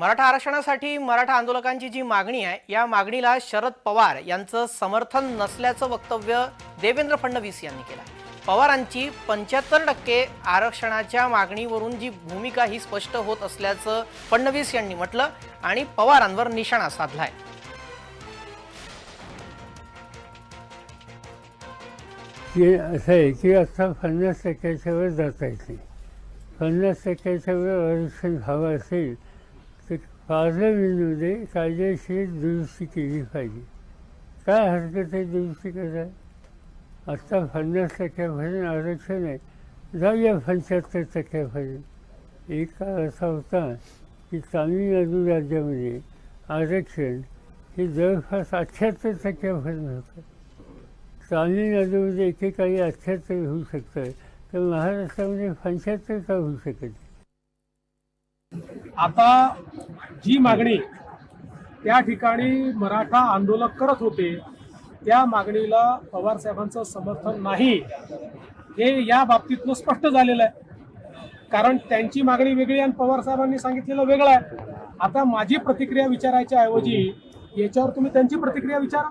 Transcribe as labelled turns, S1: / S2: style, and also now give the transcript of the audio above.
S1: मराठा आरक्षणासाठी मराठा आंदोलकांची जी मागणी आहे या मागणीला शरद पवार यांचं समर्थन नसल्याचं वक्तव्य देवेंद्र फडणवीस यांनी केलं पवारांची पंच्याहत्तर टक्के आरक्षणाच्या मागणीवरून जी भूमिका ही स्पष्ट होत असल्याचं फडणवीस यांनी म्हटलं आणि पवारांवर निशाणा साधलाय.
S2: की असं आहे की आता पन्नास टक्क्याच्या वर जाता येते पन्नास टक्क्याच्या वर आरक्षण हवं असेल तर कायदेशीर दुरुस्ती केली पाहिजे काय हरकत आहे दुरुस्ती करायला आत्ता पन्नास टक्क्यापर्यंत आरक्षण आहे जाऊया पंच्याहत्तर टक्क्यापर्यंत एक काळ असा होता की तामिळनाडू राज्यामध्ये आरक्षण हे जवळपास अठ्ठ्याहत्तर टक्क्यापर्यंत होतं तामिळनाडूमध्ये एकेकाळी अठ्ठ्याहत्तर होऊ शकतं तर महाराष्ट्रामध्ये पंच्याहत्तर का होऊ शकत नाही?
S3: आता जी मागणी त्या ठिकाणी मराठा आंदोलक करत होते त्या मागणीला पवार साहेबांचं समर्थन नाही हे या बाबतीतनं स्पष्ट झालेलं आहे. कारण त्यांची मागणी वेगळी आणि पवार साहेबांनी सांगितलेलं वेगळं आहे. आता माझी प्रतिक्रिया विचारायच्या ऐवजी याच्यावर तुम्ही त्यांची प्रतिक्रिया विचारा.